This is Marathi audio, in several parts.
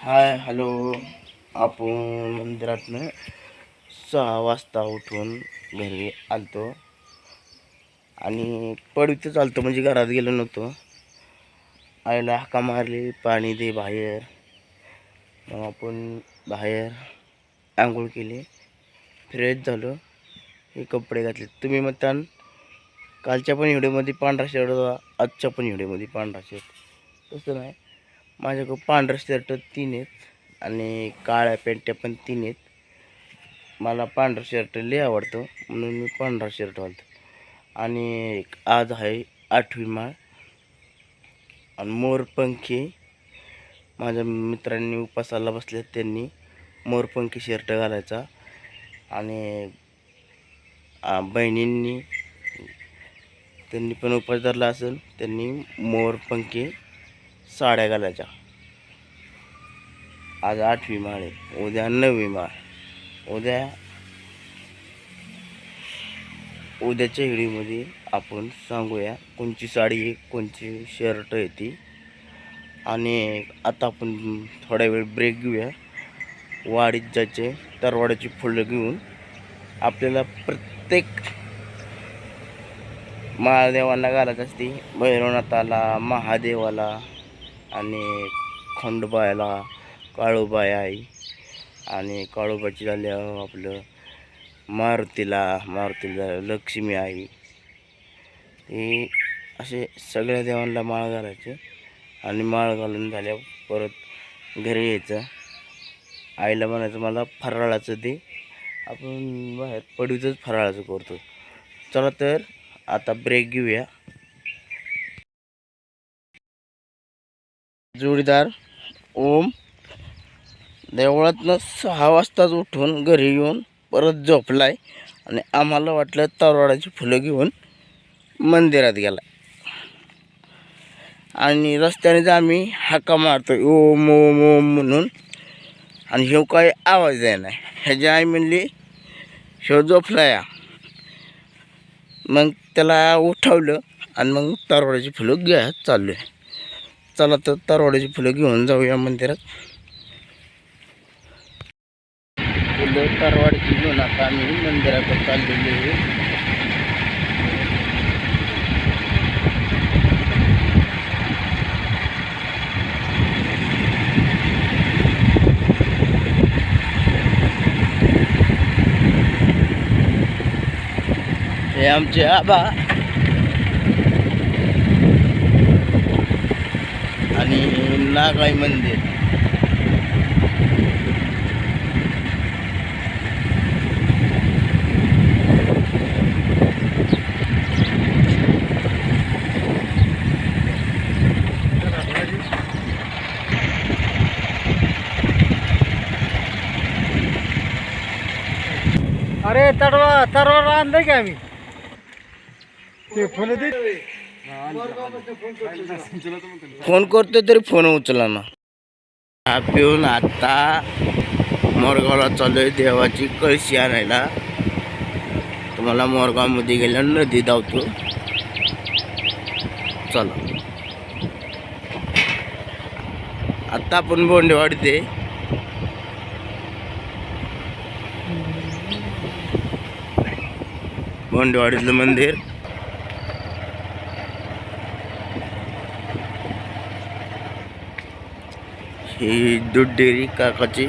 Hi hello. आपण मंदिरातनं सहा वाजता उठून घरी आलतो. आणि पडवीतच आलतो म्हणजे घरात गेलो नव्हतो. आईला हाका मारली पाणी दे बाहेर. मग आपण बाहेर आंघोळ केली. फ्रेश झालो. हे कपडे घातले. तुम्ही म्हणता कालच्या पण व्हिडिओमध्ये पांढरा शर्ट होता आजच्या पण व्हिडिओमध्ये पांढरा शर्ट. तसं नाही. माझ्याकडं पांढरं शर्ट तीन आहेत आणि काळ्या पॅन्ट्या पण तीन आहेत. मला पांढरं शर्ट लई आवडतं म्हणून मी पांढरा शर्ट घालतो. आणि आज आहे आठवी माळ. आणि मोरपंखी माझ्या मित्रांनी उपासाला बसले त्यांनी मोरपंखी शर्ट घालायचा. आणि बहिणींनी त्यांनी पण उपास धरला असेल त्यांनी मोरपंखी साड्या घालायच्या. आज आठवी माळ आहे. उद्या नववी माळ. उद्या उद्याच्या व्हिडिओमध्ये आपण सांगूया कोणची साडी कोणची शर्ट आहे ती. आणि आता आपण थोडा वेळ ब्रेक घेऊया. वाडीत जायचे तरवाड्याची फुलं घेऊन आपल्याला प्रत्येक महादेवांना घालत असते. भैरवनाथाला महादेवाला आणि खंडोबायला काळूबाई आई आणि काळोबाची झाल्यावर आपलं मारुतीला मारुतीला लक्ष्मी आई. हे असे सगळ्या देवांना माळ घालायचे आणि माळ घालून झाल्यावर परत घरी यायचं. आईला म्हणायचं मला फराळाचं दे. आपण बाहेर पडवीतच फराळाचं करतो. चला तर आता ब्रेक घेऊया. जोडीदार ओम. देवळातनं सहा वाजताच उठून घरी येऊन परत झोपलाय आणि आम्हाला वाटलं तरवाडाची फुलं घेऊन मंदिरात गेला आणि रस्त्यानेच आम्ही हाका मारतो ओम ओम ओम म्हणून. आणि ह्यो काही आवाज द्यायला नाही ह्याची आई म्हणली ह्यो झोपलाय. मग त्याला उठवलं आणि मग तरवाड्याची फुलं घ्या चाललो आहे. चला तर तरवाड्याची फुलं घेऊन जाऊया मंदिरात. फुलं तरवाडची घेऊन आता आम्ही मंदिराकडे चाललेली आहे. हे आमचे आबा. आणि नागाई मंदिर. अरे तडवा तरवा आणलं की आम्ही. ते फुलं दे फोन करतो तरी फोन उचला ना. पिऊन आता मोरगावला चालू देवाची कळशी आणायला. तुम्हाला मोरगावमध्ये गेल्या नदी धावतो. चला. आत्ता आपण बोंडेवाडीत ते बोंडेवाडीतलं मंदिर. এই দুধ ডেয়ারি কাকাচি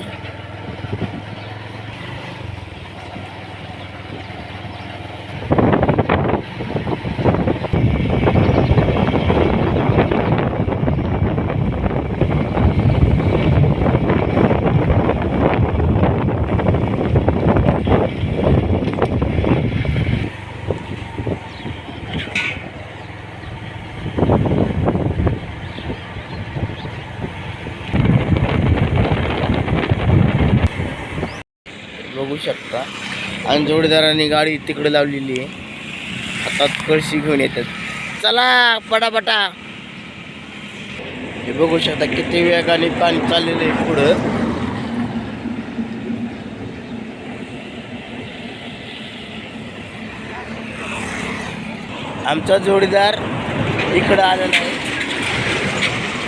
बघू शकता. आणि जोडीदारांनी गाडी तिकडे लावलेली आहे. आता कळशी घेऊन येतात. चला पटापटा. हे बघू शकता किती वेगाने पाणी चाललेलं आहे पुढं. आमचा जोडीदार इकडं आलेला आहे.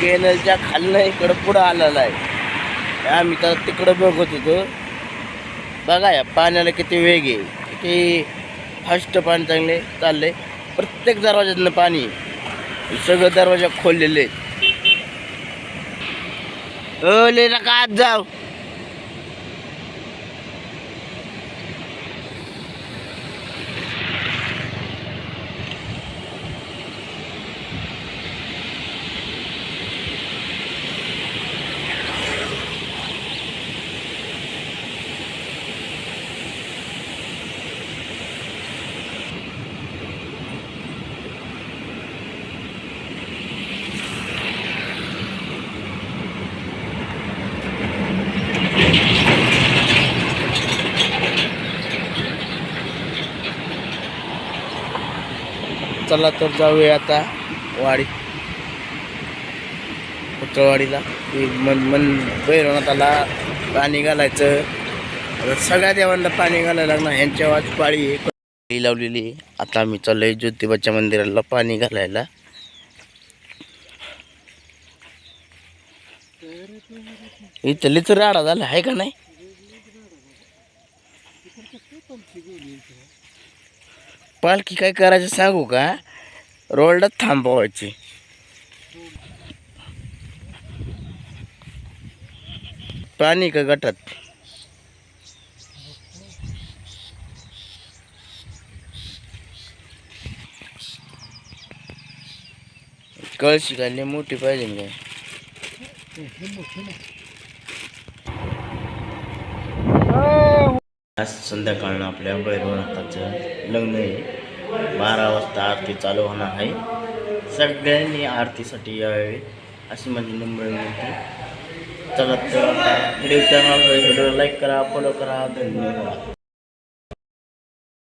केनलच्या खालनं इकडं पुढं आलेला आहे. आम्ही तर तिकडं बघत होतो. बघा या पाण्याला किती वेग आहे किती फास्ट पाणी चांगले चाललंय. प्रत्येक दरवाज्यातनं पाणी सगळं दरवाजा खोललेले आहेत. अ ले नका आत जाऊ. चला तर जाऊया आता वाडीत पुतळवाडीला. मन मन मन भैरवनाथाला पाणी घालायचं. सगळ्या देवांना पाणी घालायला लागणार. ह्यांच्या वाच पाळी पाळी लावलेली आहे. आता आम्ही चाललोय ज्योतिबाच्या मंदिराला पाणी घालायला. इथं लिच राडा झाला आहे का नाही? पालखी काय करायचं सांगू का? रोडला थांबवायची. पाणी का गटात? कळशी घालणे मोठी पाहिजे काय? आज संध्याकाळनं आपल्या भैरवनाथाचं लग्न आहे. बारा वाजता आरती चालू होणार आहे. सगळ्यांनी आरतीसाठी यावे अशी माझी नंबर विनंती. चला तर व्हिडिओ चॅनल व्हिडिओ लाईक करा फॉलो करा. धन्यवाद.